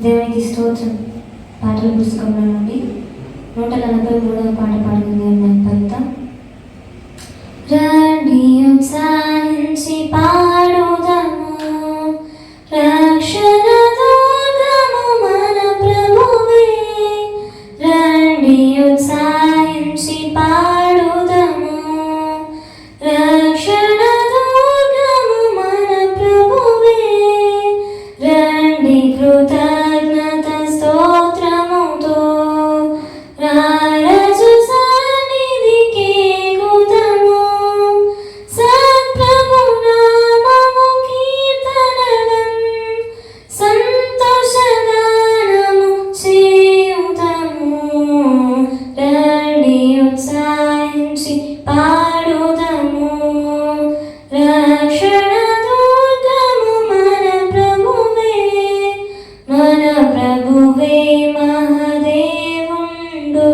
దేవునికి స్తోత్రం. పాటల పుస్తకంలో నుండి నూట నలభై మూడవ పాట పాడుతుంది అన్నంత రండి ఉత్సాహించి పాడుదము. రక్షణ దుర్గము మన ప్రభువే. రండి ఉత్సాహించి పాడు పాడుదము. రక్షణ దుర్గము మన ప్రభువే. మన ప్రభువే మహదేవుండు.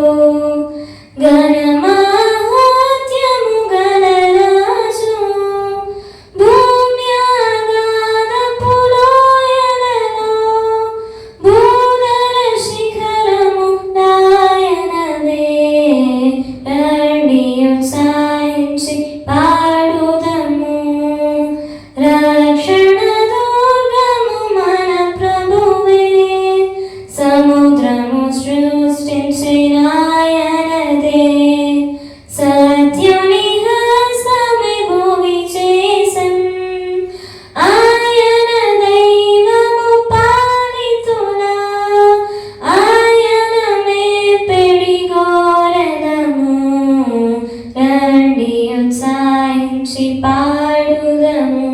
నుంచి పాడుదము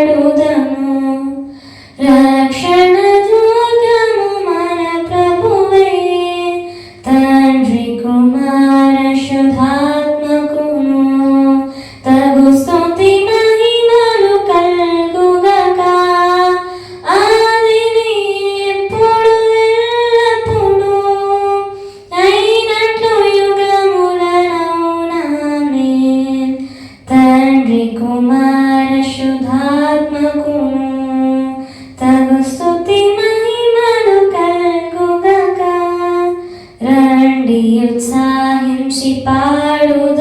పాడుదము. రా ഉത്സാഹിം ശിപാടുത